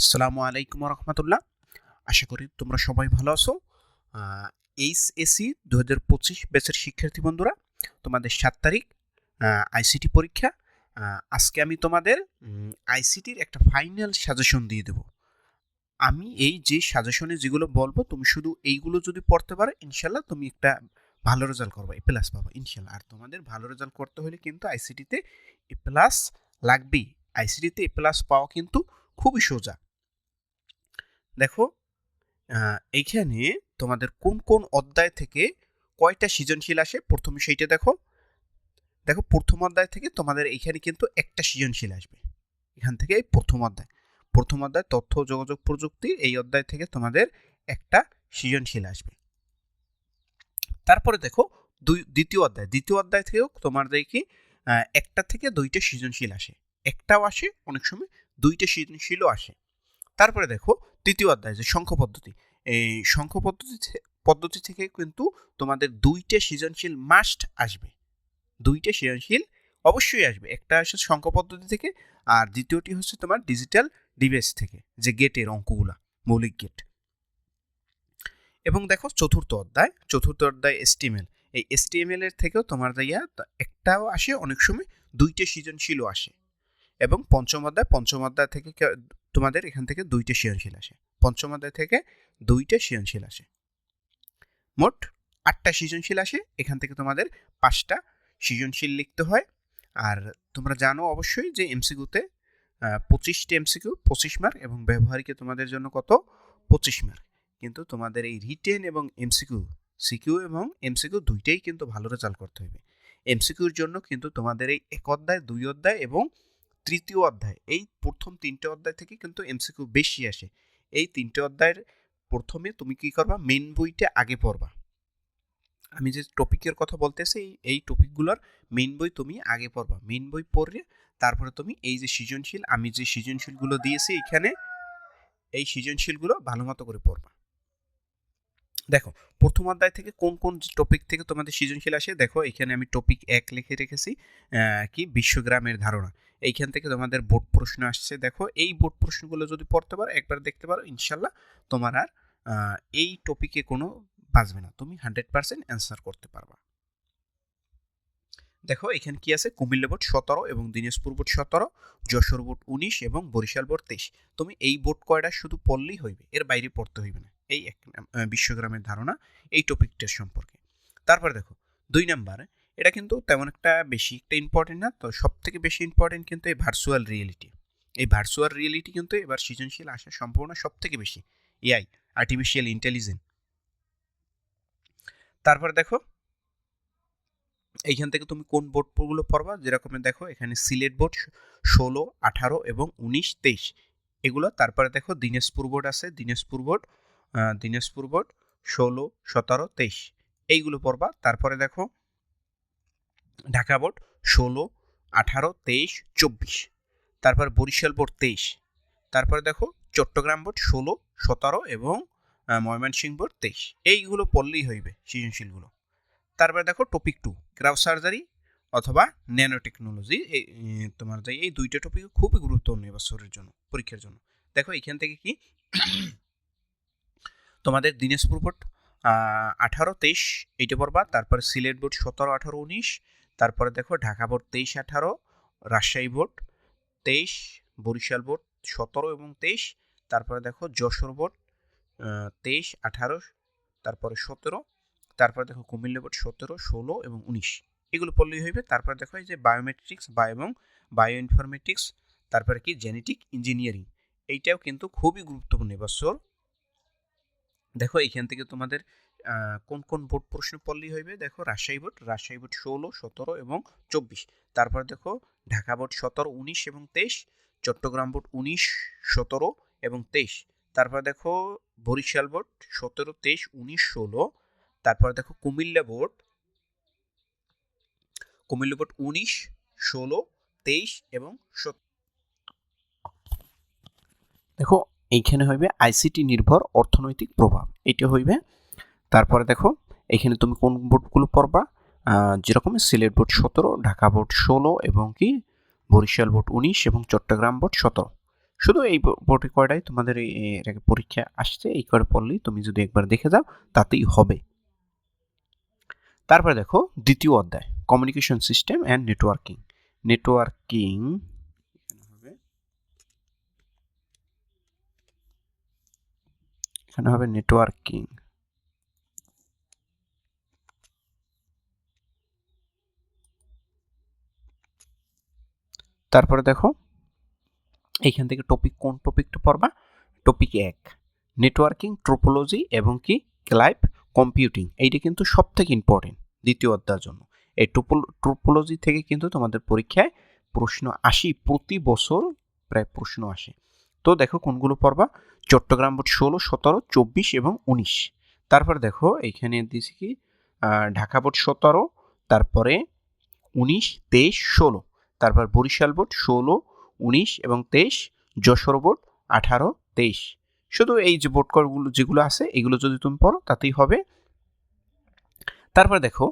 আসসালামু আলাইকুম রহমতুল্লাহ আশা করি তোমরা সবাই ভালো আছো। এইচ এসি দু হাজার পঁচিশ ব্যাচের শিক্ষার্থী বন্ধুরা, তোমাদের সাত তারিখ আইসিটি পরীক্ষা। আজকে আমি তোমাদের আইসিটির একটা ফাইনাল সাজেশন দিয়ে দেব। আমি এই যে সাজেশনে যেগুলো বলব, তুমি শুধু এইগুলো যদি পড়তে পারো ইনশাল্লাহ তুমি একটা ভালো রেজাল্ট করবে এ প্লাস পাবো ইনশাল্লাহ আর তোমাদের ভালো রেজাল্ট করতে হলে কিন্তু আইসিটিতে এ প্লাস লাগবেই। আইসিটিতে এ প্লাস পাওয়া কিন্তু খুবই সোজা। দেখো এইখানে তোমাদের কোন কোন অধ্যায় থেকে কয়টা সৃজনশীল আসে? প্রথমে সেইটা দেখো। দেখো প্রথম অধ্যায় থেকে তোমাদের এইখানে কিন্তু একটা সৃজনশীল আসবে। এখান থেকে এই প্রথম অধ্যায়। প্রথম অধ্যায় তথ্য যোগাযোগ প্রযুক্তি এই অধ্যায় থেকে তোমাদের একটা সৃজনশীল আসবে। তারপরে দেখো দুই দ্বিতীয় অধ্যায়। দ্বিতীয় অধ্যায় থেকেও দেখি আহ, একটা থেকে দুইটা সৃজনশীল আসে। একটাও আসে অনেক সময় দুইটা সৃজনশীলও আসে। তারপরে দেখো তৃতীয় অধ্যায়, যে সংখ্য পদ্ধতি। এই সংখ্য পদ্ধতি পদ্ধতি থেকে কিন্তু তোমাদের দুইটা সৃজনশীল মাস্ট আসবে। দুইটা সৃজনশীল অবশ্যই আসবে। একটা আসে সংখ্য পদ্ধতি থেকে, আর দ্বিতীয়টি হচ্ছে তোমার ডিজিটাল ডিভাইস থেকে, যে গেটের অঙ্কগুলা, মৌলিক গেট এবং দেখো চতুর্থ অধ্যায় চতুর্থ অধ্যায় এসটিএমএল এই এসটিএমএল এর থেকেও তোমার যাইয়া একটাও আসে, অনেক সময় দুইটা সৃজনশীলও আসে। এবং পঞ্চম অধ্যায় পঞ্চম অধ্যায় থেকে তোমাদের এখান থেকে দুইটা সৃজনশীল আসে। পঞ্চম অধ্যায় থেকে দুইটা সৃজনশীল আসে। মোট আটটা সৃজনশীল আসে। এখান থেকে তোমাদের পাঁচটা সৃজনশীল লিখতে হয়। আর তোমরা জানো অবশ্যই যে এমসিকিউতে পঁচিশটি এমসিকিউ, পঁচিশ মার্ক এবং ব্যবহারিকে তোমাদের জন্য কত? পঁচিশ মার্ক। কিন্তু তোমাদের এই রিটেন এবং এমসিকিউ, সিকিউ এবং এমসিকিউ দুইটাই কিন্তু ভালো রেজাল্ট করতে হবে। এমসিকিউর জন্য কিন্তু তোমাদের এই এক অধ্যায়, দুই অধ্যায় এবং তৃতীয় অধ্যায়, এই প্রথম তিনটে অধ্যায় থেকে কিন্তু এমসিকিউ বেশি আসে। এই তিনটে অধ্যায়ের প্রথমে তুমি কি করবা? মেন বইটা আগে পড়বা। আমি যে টপিকের কথা বলতেছি, এই- এই টপিকগুলোর মেন বই তুমি আগে পড়বা। মেন বই পড়লে তারপরে তুমি এই যে সৃজনশীল, আমি যে সৃজনশীলগুলো দিয়েছি এখানে, এই সৃজনশীলগুলো ভালো মতো করে পড়বা। দেখো, প্রথম অধ্যায় থেকে কোন কোন টপিক থেকে তোমাদের সৃজনশীল আসে? দেখো, এখানে আমি টপিক এক লিখে রেখেছি কি বিশ্বগ্রামের ধারণা। এইখান থেকে তোমাদের বোর্ড প্রশ্ন আসছে। দেখো, এই বোর্ড প্রশ্নগুলো যদি পড়তে পারো, একবার দেখতে পারো, ইনশাল্লাহ তোমার আর এই টপিকে কোনো বাঁচবে না। তুমি হান্ড্রেড পার্সেন্ট অ্যান্সার করতে পারবা। দেখো, এখানে কি আছে? কুমিল্লা বোর্ড সতেরো এবং দিনাজপুর বোর্ড সতেরো, যশোর বোর্ড উনিশ এবং বরিশাল বোর্ড তেইশ। তুমি এই বোর্ড কয়টা শুধু পড়লেই হইবে? এর বাইরে পড়তে হইবে না। এই এক বিশ্বগ্রামের ধারণা এই টপিকটার সম্পর্কে। তারপর দেখো, দুই নাম্বার এটা কিন্তু তেমন একটা বেশি একটা ইম্পর্টেন্ট না তো সব থেকে বেশি ইম্পর্টেন্ট কিন্তু এই ভার্চুয়াল রিয়েলিটি এই ভার্চুয়াল রিয়েলিটি কিন্তু এবার সৃজনশীল আসার সম্ভাবনা সব থেকে বেশি এআই আর্টিফিশিয়াল ইন্টেলিজেন্স তারপর দেখো এইখান থেকে তুমি কোন বোর্ডগুলো পড়বা? যেরকম দেখো এখানে সিলেট বোর্ড ষোলো আঠারো এবং উনিশ তেইশ। এগুলো তারপরে দেখো দিনাজপুর বোর্ড আছে Dinajpur board ah, Dinajpur board ষোলো সতেরো তেইশ। এইগুলো পড়বা। তারপরে দেখো ঢাকা বোর্ড ষোলো, আঠারো, তেইশ, চব্বিশ। তারপর বরিশাল বোর্ড তেইশ। তারপরে দেখো চট্টগ্রাম বোর্ড ষোলো, সতেরো এবং ময়মনসিংহ বোর্ড তেইশ। এইগুলো পড়লেই হইবে সৃজনশীলগুলো। তারপরে দেখো টপিক টু ক্রাউ সার্জারি অথবা ন্যানো টেকনোলজি এই, তোমার যে এই দুইটা টপিক খুবই গুরুত্বপূর্ণ এবছরের জন্য, পরীক্ষার জন্য। দেখো এখান থেকে কি? তোমাদের দিনাজপুর বোর্ড আঠারো, তেইশ, এইটা পড়বা। তারপরে সিলেট বোর্ড সতেরো, আঠারো, উনিশ তারপরে দেখো ঢাকা বোর্ড তেইশ আঠারো, রাজশাহী বোর্ড তেইশ, বরিশাল বোর্ড সতেরো এবং তেইশ, তারপরে দেখো যশোর বোর্ড তেইশ, আঠারো, তারপরে সতেরো, তারপরে দেখো কুমিল্লা বোর্ড সতেরো, ষোলো এবং উনিশ। এগুলো পড়লেই হইবে। তারপরে দেখো এই যে বায়োমেট্রিক্স বা এবং বায়ো ইনফরমেটিক্স তারপরে কি জেনেটিক ইঞ্জিনিয়ারিং এইটাও কিন্তু খুবই গুরুত্বপূর্ণ এবছর। দেখো এইখান থেকে তোমাদের কোন কোন বোর্ড প্রশ্ন পড়লেই হইবে? দেখো রাজশাহী বোর্ড রাজশাহী বোর্ড ষোলো, সতেরো এবং চব্বিশ। তারপর দেখো ঢাকা বোর্ড সতেরো, উনিশ এবং তেইশ, চট্টগ্রাম বোর্ড উনিশ, সতেরো এবং তেইশ। তারপর দেখো বরিশাল বোর্ড সতেরো, তেইশ, উনিশ, ষোলো। তারপর দেখো কুমিল্লা বোর্ড কুমিল্লা বোর্ড উনিশ, ষোলো, তেইশ এবং সত- দেখো এইখানে হইবে আইসিটি নির্ভর অর্থনৈতিক প্রভাব। এটা হইবে তারপরে দেখো, এখানে তুমি কোন বোর্ডগুলো পড়বা? যেরকম সিলেট বোর্ড সতেরো, ঢাকা বোর্ড ষোলো এবং কি বরিশাল বোর্ড উনিশ এবং চট্টগ্রাম বোর্ড সতেরো। শুধু এই বোর্ডে কয়টাই তোমাদের এই পরীক্ষা আসছে, এই কয়টা পড়লেই তুমি যদি একবার দেখে যাও, তাতেই হবে। তারপরে দেখো, দ্বিতীয় অধ্যায় communication system and networking networking এখানে হবে নেটওয়ার্কিং তারপরে দেখো, এইখান থেকে টপিক কোন টপিকটা পড়বা? টপিক এক নেটওয়ার্কিং ট্রোপোলজি এবং কি? ক্লাইভ কম্পিউটিং এইটা কিন্তু সব থেকে ইম্পর্টেন্ট দ্বিতীয় অধ্যায়ের জন্য। এই ট্রোপোলজি থেকে কিন্তু তোমাদের পরীক্ষায় প্রশ্ন আসি, প্রতি বছর প্রায় প্রশ্ন আসে। তো দেখো কোনগুলো পড়বা? চট্টগ্রাম বোর্ড ষোলো, সতেরো, চব্বিশ এবং উনিশ। তারপর দেখো, এইখানে দিয়েছি কি? ঢাকা বোর্ড সতেরো, তারপরে উনিশ, তেইশ, ষোলো। তারপর বরিশাল বোর্ড ষোলো, উনিশ এবং তেইশ, যশোর বোর্ড আঠারো, তেইশ। শুধু এই যে বোর্ড করগুলো যেগুলো আছে, এগুলো যদি তুমি পড়ো, তাতেই হবে। তারপর দেখো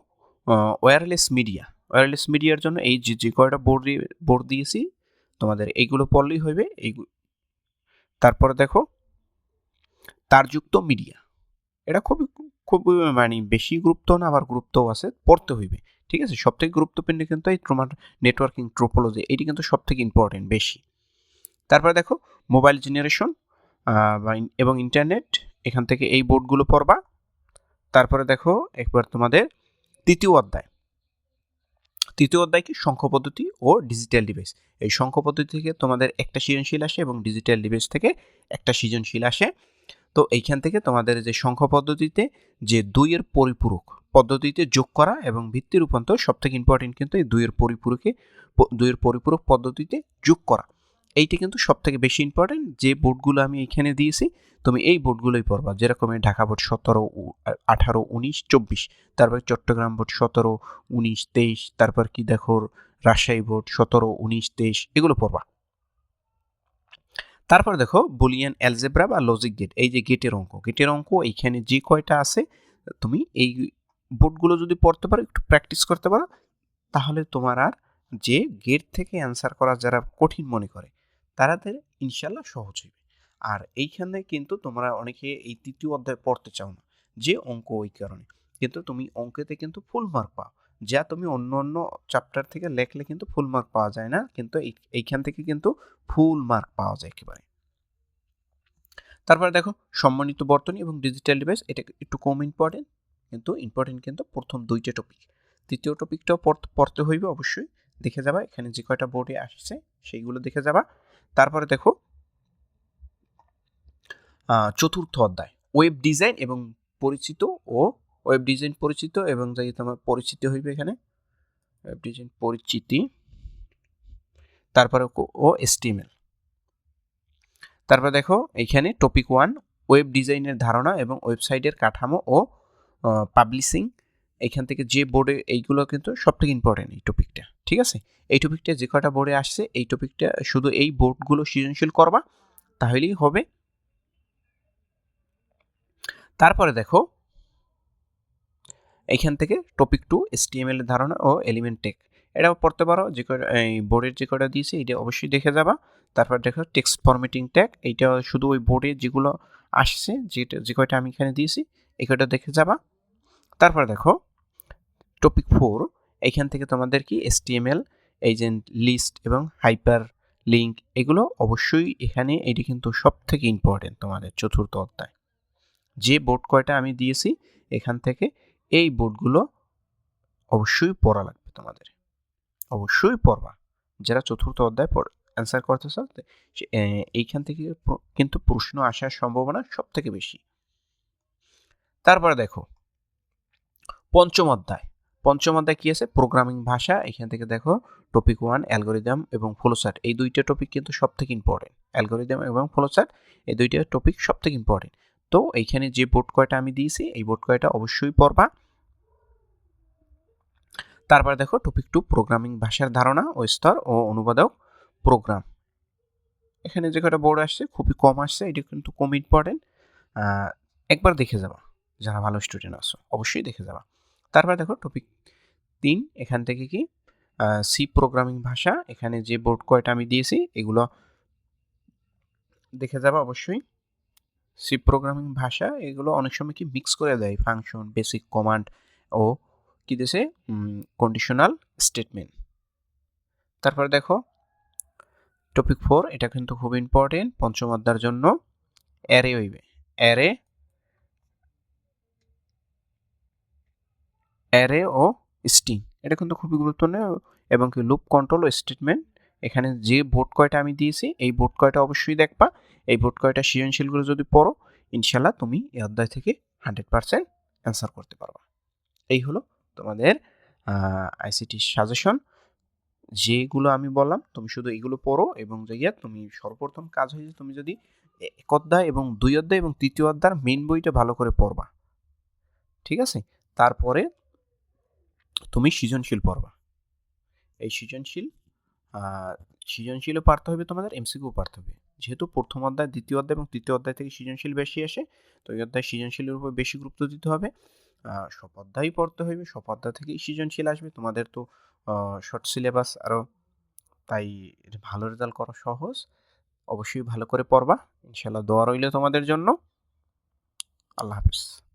ওয়্যারলেস মিডিয়া ওয়্যারলেস মিডিয়ার জন্য এই যে যে কয়টা বোর্ড বোর্ড দিয়েছি, তোমাদের এইগুলো পড়লেই হবে এই তারপরে দেখো, তারযুক্ত মিডিয়া এটা খুবই খুব মানে বেশি গুরুত্ব না, আবার গুরুত্বও আছে, পড়তে হইবে। ঠিক আছে? সব থেকে গুরুত্বপূর্ণ কিন্তু এই তোমার নেটওয়ার্কিং ট্রোপোলজি এটি কিন্তু সব থেকে ইম্পর্টেন্ট বেশি। তারপরে দেখো মোবাইল জেনারেশন এবং ইন্টারনেট এখান থেকে এই বোর্ডগুলো পড়বা। তারপরে দেখো, একবার তোমাদের তৃতীয় অধ্যায়। তৃতীয় অধ্যায় কি? সংখ্য পদ্ধতি ও ডিজিটাল ডিভাইস এই সংখ্য পদ্ধতি থেকে তোমাদের একটা সৃজনশীল আসে এবং ডিজিটাল ডিভাইস থেকে একটা সৃজনশীল আসে। তো এইখান থেকে তোমাদের যে সংখ্যা পদ্ধতিতে যে দুইয়ের পরিপূরক পদ্ধতিতে যোগ করা এবং ভিত্তি রূপান্তর সব থেকে ইম্পর্টেন্ট কিন্তু এই দুইয়ের পরিপূরকে দুইয়ের পরিপূরক পদ্ধতিতে যোগ করা। এইটা কিন্তু সবথেকে বেশি ইম্পর্টেন্ট যে বোর্ডগুলো আমি এইখানে দিয়েছি, তুমি এই বোর্ডগুলোই পড়বা। যেরকম ঢাকা বোর্ড সতেরো আঠারো, উনিশ, চব্বিশ, তারপর চট্টগ্রাম বোর্ড সতেরো, উনিশ, তেইশ, তারপর কি দেখো, রাজশাহী বোর্ড সতেরো, উনিশ, তেইশ, এগুলো পড়বা। তারপর দেখো বুলিয়ান অ্যালজেব্রা বা লজিক গেট এই যে গেটের অঙ্ক গেটের অঙ্ক, এইখানে যে কয়টা আছে, তুমি এই বোর্ডগুলো যদি পড়তে পারো, একটু প্র্যাকটিস করতে পারো, তাহলে তোমার আর যে গেট থেকে অ্যান্সার করা যারা কঠিন মনে করে তাদের ইনশাল্লাহ সহজ হইবে। আর এইখানে কিন্তু তোমরা অনেকে এই তৃতীয় অধ্যায় পড়তে চাও না, যে অঙ্ক ওই কারণে। কিন্তু তুমি অঙ্কেতে কিন্তু ফুল মার্ক পাও। যা তুমি অন্য অন্য চ্যাপ্টার থেকে লেখলে কিন্তু ফুল মার্ক পাওয়া যায় না। কিন্তু এইখান থেকে কিন্তু ফুল মার্ক পাওয়া যায় একেবারে। তারপরে দেখো, সম্মানিত বর্তনী এবং ডিজিটাল ডিভাইস এটা একটু কম ইম্পর্টেন্ট কিন্তু ইম্পর্টেন্ট কিন্তু প্রথম দুইটা টপিক তৃতীয় টপিকটাও পড়তে হইবে অবশ্যই। দেখে যাবা, এখানে যে কয়টা বোর্ডে আসছে, সেইগুলো দেখে যাবা। তারপরে দেখো চতুর্থ অধ্যায় ওয়েব ডিজাইন এবং পরিচিত ও ওয়েব ডিজাইন পরিচিত এবং যাই তোমার পরিচিতি হইবে এখানে। ওয়েব ডিজাইন পরিচিতি, তারপরে ও এসটিএমএল তারপর দেখো, এখানে টপিক ওয়ান ওয়েব ডিজাইনের ধারণা এবং ওয়েবসাইটের কাঠামো ও পাবলিশিং এখান থেকে যে বোর্ডে এইগুলো কিন্তু সব থেকে ইম্পর্টেন্ট এই টপিকটা ঠিক আছে? এই টপিকটা যে কটা বোর্ডে আসছে, এই টপিকটা শুধু এই বোর্ডগুলো সৃজনশীল করবা, তাহলেই হবে। তারপরে দেখো এইখান থেকে টপিক টু এসটিএমএল ধারণা ও এলিমেন্ট টেক এটাও পড়তে পারো, যে এই বোর্ডের যে কটা দিয়েছে, এটা অবশ্যই দেখে যাবা। তারপর দেখো টেক্সট ফরমেটিং ট্যাগ এইটা শুধু ওই বোর্ডে যেগুলো আসছে, যেটা, যে কয়টা আমি এখানে দিয়েছি, এই কয়টা দেখে যাবা। তারপর দেখো টপিক ফোর এইখান থেকে তোমাদের কি এসটিএমএল এজেন্ট লিস্ট এবং হাইপার লিঙ্ক এগুলো অবশ্যই এখানে এটি কিন্তু সব থেকে ইম্পর্টেন্ট তোমাদের চতুর্থ অধ্যায়। যে বোর্ড কয়টা আমি দিয়েছি, এখান থেকে এই বোর্ডগুলো অবশ্যই পড়া লাগবে তোমাদের। অবশ্যই পড়বা। যারা চতুর্থ অধ্যায় পড় অ্যান্সার করতে চাও এইখান থেকে কিন্তু প্রশ্ন আসার সম্ভাবনা সব থেকে বেশি। তারপরে দেখো, পঞ্চম অধ্যায়। পঞ্চম অধ্যায় কী আছে? প্রোগ্রামিং ভাষা। এখান থেকে দেখো টপিক ওয়ান অ্যালগোরিদম এবং ফ্লোচার্ট এই দুইটা টপিক কিন্তু সব থেকে ইম্পর্টেন্ট অ্যালগোরিদম এবং ফ্লোচার্ট এই দুইটা টপিক সব থেকে ইম্পর্টেন্ট তো এইখানে যে বোর্ড কয়টা আমি দিয়েছি, এই বোর্ড কয়টা অবশ্যই পড়বা। তারপর দেখো টপিক টু প্রোগ্রামিং ভাষার ধারণা ও স্তর ও অনুবাদক প্রোগ্রাম এখানে যে কয়টা বোর্ড আসছে, খুবই কম আসছে, এটি কিন্তু কম ইম্পর্টেন্ট একবার দেখে যাবা, যারা ভালো স্টুডেন্ট আছো, অবশ্যই দেখে যাবা। তারপর দেখো টপিক তিন, এখান থেকে কি? সি প্রোগ্রামিং ভাষা, এখানে যে বোর্ড কয়টা আমি দিয়েছি, এগুলো দেখে যাবা অবশ্যই। সি প্রোগ্রামিং ভাষা এগুলো অনেক সময় কি মিক্স করে দেয় ফাংশন বেসিক কমান্ড ও কি দিছে? কন্ডিশনাল স্টেটমেন্ট তারপর দেখো টপিক ফোর এটা কিন্তু খুব ইম্পর্টেন্ট পঞ্চম অধ্যায়ের জন্য অ্যারে হইবে। অ্যারে অ্যারে ও স্টিং এটা কিন্তু খুবই গুরুত্বপূর্ণ এবং কি লুপ কন্ট্রোল ও স্টেটমেন্ট এখানে যে ভোট কয়টা আমি দিয়েছি, এই ভোট কয়টা অবশ্যই দেখবা। এই ভোট কয়টা সৃজনশীলগুলো যদি পড়ো ইনশাল্লাহ তুমি এই অধ্যায় থেকে হান্ড্রেড পারসেন্ট অ্যান্সার করতে পারবা। এই হলো তোমাদের আইসিটি সাজেশন। যেগুলো আমি বললাম, তুমি শুধু এগুলো পড়ো এবং যাইয়া তুমি সর্বপ্রথম কাজ হয়েছে তুমি যদি এক অধ্যায় এবং দুই অধ্যায় এবং তৃতীয় অধ্যায়ের মেন বইটা ভালো করে পড়বা। ঠিক আছে? তারপরে তুমি সৃজনশীল পড়বা। এই সৃজনশীল সৃজনশীলও পারতে হবে তোমাদের, এমসিকিউ পারতে হবে। যেহেতু প্রথম অধ্যায়, দ্বিতীয় অধ্যায় এবং তৃতীয় অধ্যায় থেকে সৃজনশীল বেশি আসে, তো এই অধ্যায় সৃজনশীলের উপর বেশি গুরুত্ব দিতে হবে। সব অধ্যায়ই পড়তে হবে সব অধ্যায় থেকেই সৃজনশীল আসবে। তোমাদের তো শর্ট সিলেবাস আরও তাই ভালো রেজাল্ট করা সহজ। অবশ্যই ভালো করে পড়বা। ইনশাল্লাহ দোয়া রইল তোমাদের জন্য। আল্লাহ হাফিজ।